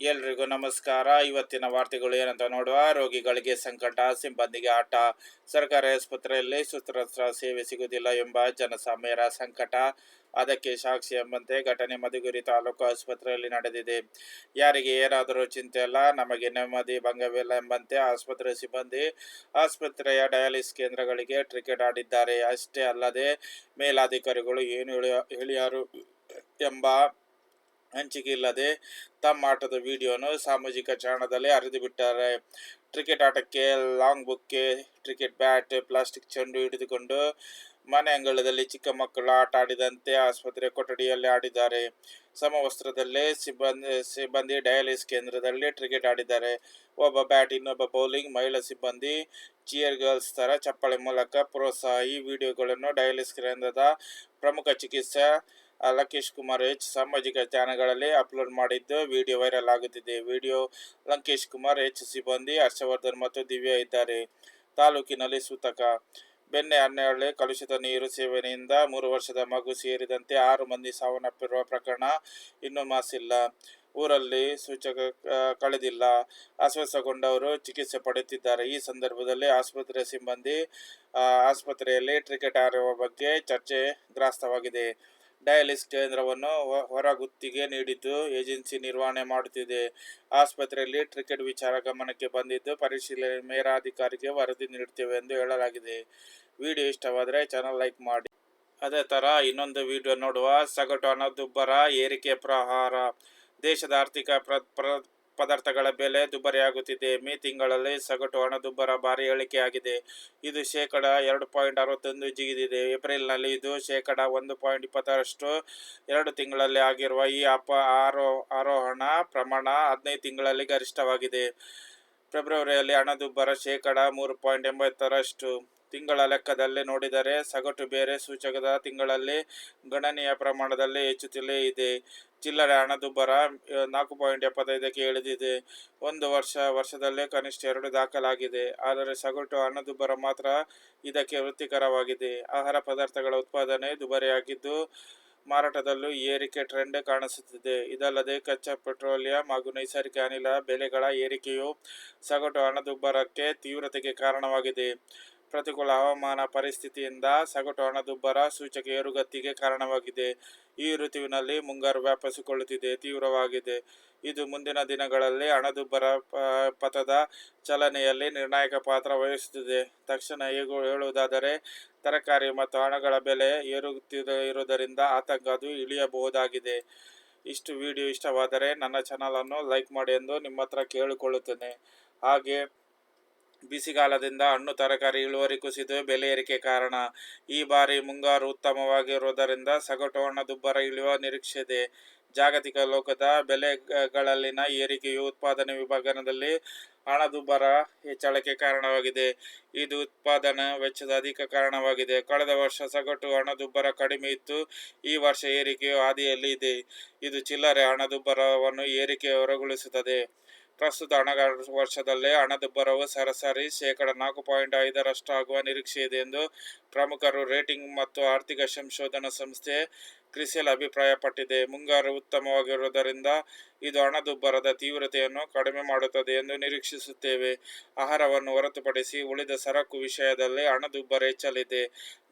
ಎಲ್ರಿಗೂ ನಮಸ್ಕಾರ. ಇವತ್ತಿನ ವಾರ್ತೆಗಳು ಏನಂತ ನೋಡುವ, ರೋಗಿಗಳಿಗೆ ಸಂಕಟ, ಸಿಬ್ಬಂದಿಗೆ ಆಟ, ಸರ್ಕಾರಿ ಆಸ್ಪತ್ರೆಯಲ್ಲಿ ಸುಸ್ತ್ರಸ್ತ್ರ ಸೇವೆ ಸಿಗುವುದಿಲ್ಲ ಎಂಬ ಜನಸಾಮಾನ್ಯರ ಸಂಕಟ. ಅದಕ್ಕೆ ಸಾಕ್ಷಿ ಎಂಬಂತೆ ಘಟನೆ ಮಧುಗುರಿ ತಾಲೂಕು ಆಸ್ಪತ್ರೆಯಲ್ಲಿ ನಡೆದಿದೆ. ಯಾರಿಗೆ ಏನಾದರೂ ಚಿಂತೆ ಇಲ್ಲ ನಮಗೆ ನೆಮ್ಮದಿ, ಭಂಗವಿಲ್ಲ ಎಂಬಂತೆ ಆಸ್ಪತ್ರೆ ಸಿಬ್ಬಂದಿ ಆಸ್ಪತ್ರೆಯ ಡಯಾಲಿಸ್ ಕೇಂದ್ರಗಳಿಗೆ ಟ್ರಿಕೆಟ್ ಆಡಿದ್ದಾರೆ. ಅಷ್ಟೇ ಅಲ್ಲದೆ ಮೇಲಾಧಿಕಾರಿಗಳು ಏನು ಹೇಳಿ, ಹೇಳಿಯಾರು ಎಂಬ ಹಂಚಿಕೆ ಇಲ್ಲದೆ ತಮ್ಮ ಆಟದ ವಿಡಿಯೋನು ಸಾಮಾಜಿಕ ಜಾಣದಲ್ಲಿ ಹರಿದು ಬಿಟ್ಟಾರೆ ಕ್ರಿಕೆಟ್ ಆಟಕ್ಕೆ ಲಾಂಗ್ ಬುಕ್ಕೆ ಕ್ರಿಕೆಟ್ ಬ್ಯಾಟ್ ಪ್ಲಾಸ್ಟಿಕ್ ಚೆಂಡು ಹಿಡಿದುಕೊಂಡು ಮನೆ ಅಂಗಳದಲ್ಲಿ ಚಿಕ್ಕ ಮಕ್ಕಳು ಆಟ ಆಡಿದಂತೆ ಆಸ್ಪತ್ರೆ ಕೊಠಡಿಯಲ್ಲಿ ಆಡಿದ್ದಾರೆ. ಸಮವಸ್ತ್ರದಲ್ಲೇ ಸಿಬ್ಬಂದಿ ಸಿಬ್ಬಂದಿ ಡಯಾಲಿಸ್ ಕೇಂದ್ರದಲ್ಲಿ ಕ್ರಿಕೆಟ್ ಆಡಿದ್ದಾರೆ. ಒಬ್ಬ ಬ್ಯಾಟ್ ಇನ್ನೊಬ್ಬ ಬೌಲಿಂಗ್ ಮಹಿಳಾ ಸಿಬ್ಬಂದಿ ಚಿಯರ್ ಗರ್ಲ್ಸ್ ತರ ಚಪ್ಪಾಳೆ ಮೂಲಕ ಪ್ರೋತ್ಸಾಹ ವಿಡಿಯೋಗಳನ್ನು ಡಯಾಲಿಸ್ ಕೇಂದ್ರದ ಪ್ರಮುಖ ಚಿಕಿತ್ಸಾ ಲಂಕೇಶ್ ಕುಮಾರ್ ಎಚ್ ಸಾಮಾಜಿಕ ಚಾನಲ್ಗಳಲ್ಲಿ ಅಪ್ಲೋಡ್ ಮಾಡಿದ್ದು ವಿಡಿಯೋ ವೈರಲ್ ಆಗುತ್ತಿದೆ. ವಿಡಿಯೋ ಲಂಕೇಶ್ ಕುಮಾರ್ ಎಚ್ ಸಿಬ್ಬಂದಿ ಹರ್ಷವರ್ಧನ್ ಮತ್ತು ದಿವ್ಯಾ ಇದ್ದಾರೆ. ತಾಲೂಕಿನಲ್ಲಿ ಸೂತಕ. ಬೆನ್ನೆ ಹನ್ನೆರಳೆ ಕಲುಷಿತ ನೀರು ಸೇವನೆಯಿಂದ ಮೂರು ವರ್ಷದ ಮಗು ಸೇರಿದಂತೆ ಆರು ಮಂದಿ ಸಾವನ್ನಪ್ಪಿರುವ ಪ್ರಕರಣ ಇನ್ನೂ ಮಾಸಿಲ್ಲ. ಊರಲ್ಲಿ ಸೂಚಕ ಕಳೆದಿಲ್ಲ. ಅಸ್ವಸ್ಥಗೊಂಡವರು ಚಿಕಿತ್ಸೆ ಪಡೆಯುತ್ತಿದ್ದಾರೆ. ಈ ಸಂದರ್ಭದಲ್ಲಿ ಆಸ್ಪತ್ರೆ ಸಿಬ್ಬಂದಿ ಆಸ್ಪತ್ರೆಯಲ್ಲಿ ಟ್ರಿಕೆಟ್ ಆಡುವ ಬಗ್ಗೆ ಚರ್ಚೆ ಗ್ರಾಸ್ತವಾಗಿದೆ. ಡಯಾಲಿಸ್ ಕೇಂದ್ರವನ್ನು ಹೊರಗುತ್ತಿಗೆ ನೀಡಿದ್ದು ಏಜೆನ್ಸಿ ನಿರ್ವಹಣೆ ಮಾಡುತ್ತಿದೆ. ಆಸ್ಪತ್ರೆಯಲ್ಲಿ ಟ್ರಿಕೆಟ್ ವಿಚಾರ ಗಮನಕ್ಕೆ ಬಂದಿದ್ದು ಪರಿಶೀಲನೆ ಮೇಲಾಧಿಕಾರಿಗೆ ವರದಿ ನೀಡುತ್ತೇವೆ ಎಂದು ಹೇಳಲಾಗಿದೆ. ವಿಡಿಯೋ ಇಷ್ಟವಾದರೆ ಚಾನಲ್ ಲೈಕ್ ಮಾಡಿ. ಅದೇ ಥರ ಇನ್ನೊಂದು ವಿಡಿಯೋ ನೋಡುವ ಸಗಟು ಹಣದುಬ್ಬರ ಏರಿಕೆ ಪ್ರಹಾರ. ದೇಶದ ಆರ್ಥಿಕ ಪ್ರ ಪ್ರ ಪದಾರ್ಥಗಳ ಬೆಲೆ ದುಬಾರಿಯಾಗುತ್ತಿದೆ. ಮೇ ತಿಂಗಳಲ್ಲಿ ಸಗಟು ಹಣದುಬ್ಬರ ಭಾರಿ ಇಳಿಕೆಯಾಗಿದೆ ಇದು ಶೇಕಡ ಎರಡು ಪಾಯಿಂಟ್ ಅರವತ್ತೊಂದು ಜಿಗಿದಿದೆ. ಏಪ್ರಿಲ್ನಲ್ಲಿ ಇದು ಶೇಕಡ ಒಂದು ಪಾಯಿಂಟ್ ಇಪ್ಪತ್ತರಷ್ಟು ಎರಡು ತಿಂಗಳಲ್ಲಿ ಆಗಿರುವ ಈ ಅಪ ಆರೋ ಆರೋಹಣ ಪ್ರಮಾಣ ಹದಿನೈದು ತಿಂಗಳಲ್ಲಿ ಗರಿಷ್ಠವಾಗಿದೆ. ಫೆಬ್ರವರಿಯಲ್ಲಿ ಹಣದುಬ್ಬರ ಶೇಕಡ ಮೂರು ಪಾಯಿಂಟ್ ಎಂಬತ್ತರಷ್ಟು. ತಿಂಗಳ ಲೆಕ್ಕದಲ್ಲಿ ನೋಡಿದರೆ ಸಗಟು ಬೇರೆ ಸೂಚಕದ ತಿಂಗಳಲ್ಲಿ ಗಣನೀಯ ಪ್ರಮಾಣದಲ್ಲಿ ಹೆಚ್ಚುತ್ತಲೇ ಇದೆ. ಚಿಲ್ಲರೆ ಹಣದುಬ್ಬರ ನಾಲ್ಕು ಪಾಯಿಂಟ್ ಎಪ್ಪತ್ತೈದಕ್ಕೆ ಇಳಿದಿದೆ. ಒಂದು ವರ್ಷ, ವರ್ಷದಲ್ಲೇ ಕನಿಷ್ಠ ಎರಡು ದಾಖಲಾಗಿದೆ. ಆದರೆ ಸಗಟು ಹಣದುಬ್ಬರ ಮಾತ್ರ ಇದಕ್ಕೆ ವೃತ್ತಿಕರವಾಗಿದೆ. ಆಹಾರ ಪದಾರ್ಥಗಳ ಉತ್ಪಾದನೆ ದುಬಾರಿಯಾಗಿದ್ದು, ಮಾರಾಟದಲ್ಲೂ ಏರಿಕೆ ಟ್ರೆಂಡ್ ಕಾಣಿಸುತ್ತಿದೆ. ಇದಲ್ಲದೆ ಕಚ್ಚಾ ಪೆಟ್ರೋಲಿಯಂ ಹಾಗೂ ನೈಸರ್ಗಿಕ ಅನಿಲ ಬೆಲೆಗಳ ಏರಿಕೆಯು ಸಗಟು ಹಣದುಬ್ಬರಕ್ಕೆ ತೀವ್ರತೆಗೆ ಕಾರಣವಾಗಿದೆ. ಪ್ರತಿಕೂಲ ಹವಾಮಾನ ಪರಿಸ್ಥಿತಿಯಿಂದ ಸಗಟು ಹಣದುಬ್ಬರ ಸೂಚಕ ಏರುಗತಿಗೆ ಕಾರಣವಾಗಿದೆ. ಈ ಋತುವಿನಲ್ಲಿ ಮುಂಗಾರು ವ್ಯಾಪಿಸಿಕೊಳ್ಳುತ್ತಿದೆ, ತೀವ್ರವಾಗಿದೆ. ಇದು ಮುಂದಿನ ದಿನಗಳಲ್ಲಿ ಹಣದುಬ್ಬರ ಪಥದ ಚಲನೆಯಲ್ಲಿ ನಿರ್ಣಾಯಕ ಪಾತ್ರ ವಹಿಸುತ್ತಿದೆ. ತಕ್ಷಣ ಹೇಗೂ ಹೇಳುವುದಾದರೆ, ತರಕಾರಿ ಮತ್ತು ಹಣಗಳ ಬೆಲೆ ಏರುತ್ತಿದೆ ಇರುವುದರಿಂದ ಆತಂಕ ಅದು ಇಳಿಯಬಹುದಾಗಿದೆ. ಇಷ್ಟು ವಿಡಿಯೋ ಇಷ್ಟವಾದರೆ ನನ್ನ ಚಾನಲನ್ನು ಲೈಕ್ ಮಾಡಿ ಎಂದು ನಿಮ್ಮ ಹತ್ರ ಕೇಳಿಕೊಳ್ಳುತ್ತೇನೆ. ಹಾಗೆ ಬಿಸಿಗಾಲದಿಂದ ಹಣ್ಣು, ತರಕಾರಿ ಇಳುವರಿ ಕುಸಿದು ಬೆಲೆ ಏರಿಕೆ ಕಾರಣ. ಈ ಬಾರಿ ಮುಂಗಾರು ಉತ್ತಮವಾಗಿರುವುದರಿಂದ ಸಗಟು ಹಣದುಬ್ಬರ ಇಳಿಯುವ ನಿರೀಕ್ಷೆ ಇದೆ ಜಾಗತಿಕ ಲೋಕದ ಬೆಲೆಗಳಲ್ಲಿನ ಏರಿಕೆಯು ಉತ್ಪಾದನೆ ವಿಭಾಗದಲ್ಲಿ ಹಣದುಬ್ಬರ ಹೆಚ್ಚಳಕ್ಕೆ ಕಾರಣವಾಗಿದೆ. ಇದು ಉತ್ಪಾದನಾ ವೆಚ್ಚದ ಅಧಿಕ ಕಾರಣವಾಗಿದೆ. ಕಳೆದ ವರ್ಷ ಸಗಟು ಹಣದುಬ್ಬರ ಕಡಿಮೆ ಇತ್ತು. ಈ ವರ್ಷ ಏರಿಕೆಯು ಹಾದಿಯಲ್ಲಿ ಇದೆ. ಇದು ಚಿಲ್ಲರೆ ಹಣದುಬ್ಬರವನ್ನು ಏರಿಕೆ ಹೊರಗೊಳಿಸುತ್ತದೆ. ಪ್ರಸ್ತುತ ಹಣಕಾಸು ವರ್ಷದಲ್ಲೇ ಹಣದುಬ್ಬರವು ಸರಾಸರಿ ಶೇಕಡ ನಾಲ್ಕು ಪಾಯಿಂಟ್ ಐದರಷ್ಟು ಆಗುವ ನಿರೀಕ್ಷೆ ಇದೆ ಎಂದು ಪ್ರಮುಖರು ರೇಟಿಂಗ್ ಮತ್ತು ಆರ್ಥಿಕ ಸಂಶೋಧನಾ ಸಂಸ್ಥೆ ಕ್ರಿಸೆಲ್ ಅಭಿಪ್ರಾಯಪಟ್ಟಿದೆ. ಮುಂಗಾರು ಉತ್ತಮವಾಗಿರುವುದರಿಂದ ಇದು ಹಣದುಬ್ಬರದ ತೀವ್ರತೆಯನ್ನು ಕಡಿಮೆ ಮಾಡುತ್ತದೆ ಎಂದು ನಿರೀಕ್ಷಿಸುತ್ತೇವೆ. ಆಹಾರವನ್ನು ಹೊರತುಪಡಿಸಿ ಉಳಿದ ಸರಕು ವಿಷಯದಲ್ಲಿ ಹಣದುಬ್ಬರ ಹೆಚ್ಚಲಿದೆ.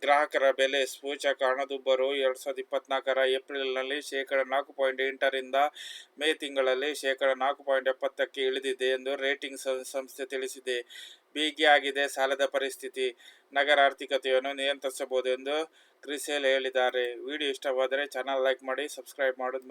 ಗ್ರಾಹಕರ ಬೆಲೆ, ಸೂಚಕ ಹಣದುಬ್ಬರವು ಎರಡು ಸಾವಿರದ ಇಪ್ಪತ್ನಾಲ್ಕರ ಏಪ್ರಿಲ್ನಲ್ಲಿ ಶೇಕಡ ನಾಲ್ಕು ಪಾಯಿಂಟ್ ಎಂಟರಿಂದ ಮೇ ತಿಂಗಳಲ್ಲಿ ಶೇಕಡ ನಾಲ್ಕು ಪಾಯಿಂಟ್ ಎಪ್ಪತ್ತಕ್ಕೆ ಇಳಿದಿದೆ ಎಂದು ರೇಟಿಂಗ್ ಸಂಸ್ಥೆ ತಿಳಿಸಿದೆ. ಬಿಗಿಯಾಗಿದೆ. ಸಾಲದ ಪರಿಸ್ಥಿತಿ, ನಗರ ಆರ್ಥಿಕತೆಯನ್ನು ನಿಯಂತ್ರಿಸಬಹುದು ಎಂದು ಕ್ರಿಸೇಲ್ ಹೇಳಿದ್ದಾರೆ. ವಿಡಿಯೋ ಇಷ್ಟವಾದರೆ ಚಾನಲ್ ಲೈಕ್ ಮಾಡಿ, ಸಬ್ಸ್ಕ್ರೈಬ್ ಮಾಡೋದು